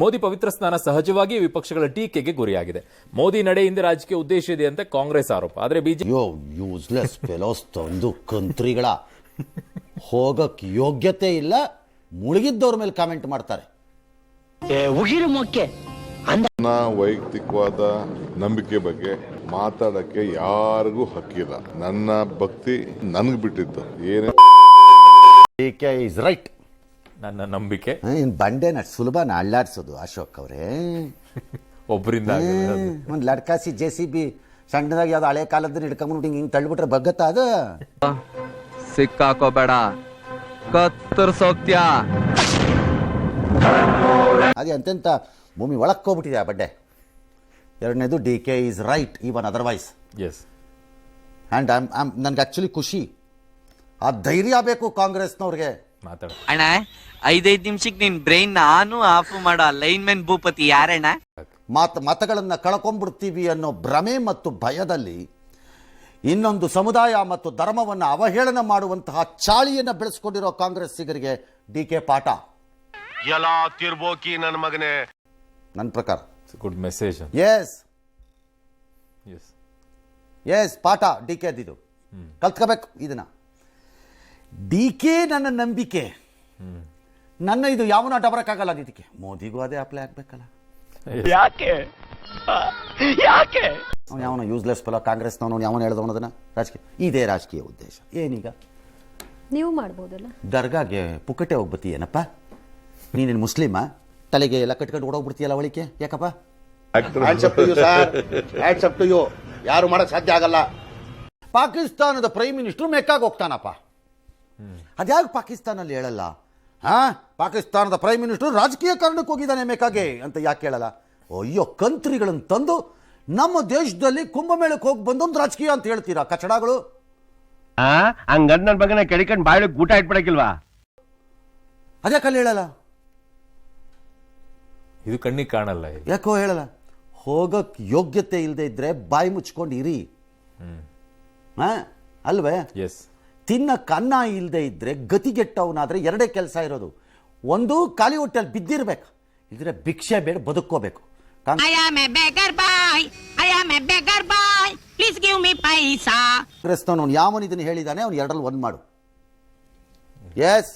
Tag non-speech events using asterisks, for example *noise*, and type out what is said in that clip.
ಮೋದಿ ಪವಿತ್ರ ಸ್ನಾನ ಸಹಜವಾಗಿ ವಿಪಕ್ಷಗಳ ಟೀಕೆಗೆ ಗುರಿಯಾಗಿದೆ. ಮೋದಿ ನಡೆಯಿಂದ ರಾಜಕೀಯ ಉದ್ದೇಶ ಇದೆ ಅಂತ ಕಾಂಗ್ರೆಸ್ ಆರೋಪ. ಆದ್ರೆ ಬಿಜೆಪಿ ಯೋ ಯೂಸ್ಲೆಸ್ ಫೆಲೋಸ್ ತಂದು ಕಂತ್ರಿಗಳ. ಹೋಗಕ್ ಯೋಗ್ಯತೆ ಇಲ್ಲ. ಮುಳುಗಿದ್ದವ್ರ ಮೇಲೆ ಕಾಮೆಂಟ್ ಮಾಡ್ತಾರೆ. ಉಗಿರು ಮೊಕ್ಕೆ ನನ್ನ ವೈಯಕ್ತಿಕವಾದ ನಂಬಿಕೆ ಬಗ್ಗೆ ಮಾತಾಡಕ್ಕೆ ಯಾರಿಗೂ ಹಕ್ಕಿಲ್ಲ. ನನ್ನ ಭಕ್ತಿ ನನಗೆ ಬಿಟ್ಟಿದ್ದು ಏನೇ ಈಕೆ ಇಸ್ ರೈಟ್ ನನ್ನ ನಂಬಿಕೆ. ಇನ್ನು ಬಂಡೆನ ಸುಲಭನ ಅಳ್ಳಾಡ್ಸೋದು ಅಶೋಕ್ ಅವರೇ. *laughs* ಒಬ್ಬರಿಂದ ಒಂದು ಲಡ್ಕಾಸಿ ಜೆ ಸಿ ಬಿ ಸಣ್ಣದಾಗಿ ಯಾವ್ದು ಹಳೆ ಕಾಲದಲ್ಲಿ ಹಿಡ್ಕೊಂಡ್ಬಿಟ್ಟು ಹಿಂಗೆ ಹಿಂಗೆ ತಳ್ಳಿಬಿಟ್ರೆ ಬಗ್ಗತ್ತ ಅದು? ಸಿಕ್ಕಾಕೋಬೇಡ. ಕತ್ತರ್ಸೋಗ್ತ್ಯಾ ಅದೇ ಎಂತೆಂಥ ಭೂಮಿ ಒಳಕ್ಕೆ ಹೋಗ್ಬಿಟ್ಟಿದೆ ಆ ಬಡ್ಡೆ ಎರಡನೇದು D K is right even otherwise. Yes and I'm I'm ನನಗೆ ಆ್ಯಕ್ಚುಲಿ ಖುಷಿ. ಆ ಧೈರ್ಯ ಬೇಕು ಕಾಂಗ್ರೆಸ್ನವ್ರಿಗೆ. ಮಾತಾಡ. ಅಣ್ಣ ಐದೈದು ನಿಮಿಷಕ್ಕೆ ನಿನ್ ಬ್ರೈನ್ ನಾನು ಆಫ್ ಮಾಡೋ ಲೈನ್ಮನ್ ಭೂಪತಿ ಯಾರಣ್ಣ? ಮಾತು ಮತಗಳನ್ನು ಕಳ್ಕೊಂಡ್ಬಿಡ್ತೀವಿ ಅನ್ನೋ ಭ್ರಮೆ ಮತ್ತು ಭಯದಲ್ಲಿ ಇನ್ನೊಂದು ಸಮುದಾಯ ಮತ್ತು ಧರ್ಮವನ್ನು ಅವಹೇಳನ ಮಾಡುವಂತಹ ಚಾಳಿಯನ್ನು ಬೆಳೆಸ್ಕೊಂಡಿರೋ ಕಾಂಗ್ರೆಸ್ಸಿಗರಿಗೆ ಡಿ ಕೆ ಪಾಠ. ಎಲ್ಲ ತಿರ್ಬೋಕಿ ನನ್ನ ಮಗನೇ. ನನ್ನ ಪ್ರಕಾರ. Good message yes yes yes ಪಾಠ ಡಿ ಕೆ ಅದಿದು ಕಲ್ತ್ಕೋಬೇಕು ಇದನ್ನ. ಡಿ ಕೆ ನನ್ನ ನಂಬಿಕೆ. ನನ್ನ ಇದು ಯಾವನ ಡಬರಕ್ಕಾಗಲ್ಲ ಅದಕ್ಕೆ ಮೋದಿಗೂ ಅದೇ ಅಪ್ಲೈ ಆಗ್ಬೇಕಲ್ಲ ಯಾಕೆ? ಯಾಕೆ? ಅವ್ನು ಯಾವನ ಯೂಸ್ಲೆಸ್ ಫಲ ಕಾಂಗ್ರೆಸ್ನವನು ಯಾವನ ಹೇಳ್ದವನು ಅದನ್ನ? ರಾಜಕೀಯ. ಇದೇ ರಾಜಕೀಯ ಉದ್ದೇಶ. ಏನೀಗ? ನೀವು ಮಾಡ್ಬೋದಲ್ಲ. ದರ್ಗಾಗೆ ಪುಕ್ಕಟೆ ಏನಪ್ಪ? ನೀನೇನು ಮುಸ್ಲಿಮ? ತಲೆಗೆ ಎಲ್ಲ ಕಟ್ಕೊಂಡು ಓಡೋಗ್ಬಿಡ್ತೀಯಲ್ಲ ಒಳಿಕೆ ಯಾಕಪ್ಪ? ಯಾರು ಮಾಡಕ್ ಸಾಧ್ಯ ಆಗಲ್ಲ. ಪಾಕಿಸ್ತಾನದ ಪ್ರೈಮ್ ಮಿನಿಸ್ಟರ್ ಮೆಕ್ಕಾಗಿ ಹೋಗ್ತಾನಪ್ಪ ಅದ್ಯಾಕೆ ಪಾಕಿಸ್ತಾನಲ್ಲಿ ಹೇಳಲ್ಲ? ಹಾ? ಪಾಕಿಸ್ತಾನದ ಪ್ರೈಮ್ ಮಿನಿಸ್ಟರ್ ರಾಜಕೀಯ ಕಾರಣಕ್ಕೆ ಹೋಗಿದ್ದಾನೆ ಮೇಕಾಗೆ ಅಂತ ಯಾಕೆ ಹೇಳಲ್ಲ? ಅಯ್ಯೋ ಕಂತ್ರಿಗಳನ್ನು ತಂದು ನಮ್ಮ ದೇಶದಲ್ಲಿ ಕುಂಭಮೇಳಕ್ಕೆ ಹೋಗಿ ಬಂದೊಂದು ರಾಜಕೀಯ ಅಂತ ಹೇಳ್ತೀರಾ ಕಚಡಗಳು? ಹಂಗಂದ್ ನನ್ನ ಬಗ್ಗೆ ಕೆಡಿಕೊಂಡು ಬಾಯಿಗೆ ಊಟ ಅದೇ ಕಲ್ಲಿ ಹೇಳಲ್ಲ? ಇದು ಕಣ್ಣಿಗೆ ಕಾಣಲ್ಲ ಯಾಕೋ ಹೇಳಲ್ಲ? ಹೋಗಕ್ ಯೋಗ್ಯತೆ ಇಲ್ಲದೆ ಇದ್ರೆ ಬಾಯಿ ಮುಚ್ಕೊಂಡು ಇರಿ ಹಾ? ಅಲ್ವೇ? ಎಸ್ ತಿನ್ನಕ್ಕೆ ಅನ್ನ ಇಲ್ಲದೆ ಇದ್ದರೆ ಗತಿಗೆಟ್ಟವನಾದರೆ ಎರಡೇ ಕೆಲಸ ಇರೋದು. ಒಂದು ಖಾಲಿ ಹೊಟ್ಟೆಯಲ್ಲಿ ಬಿದ್ದಿರಬೇಕು ಇದ್ರೆ ಭಿಕ್ಷೆ ಬೇಡ ಬದುಕೋಬೇಕು I am a beggar boy. I am a beggar boy. Please give me paisa. ಕಾಂಗ್ರೆಸ್ನವನು ಯಾವನು ಇದನ್ನು ಹೇಳಿದಾನೆ? ಅವ್ನು ಎರಡರಲ್ಲಿ ಒಂದು ಮಾಡು. ಎಸ್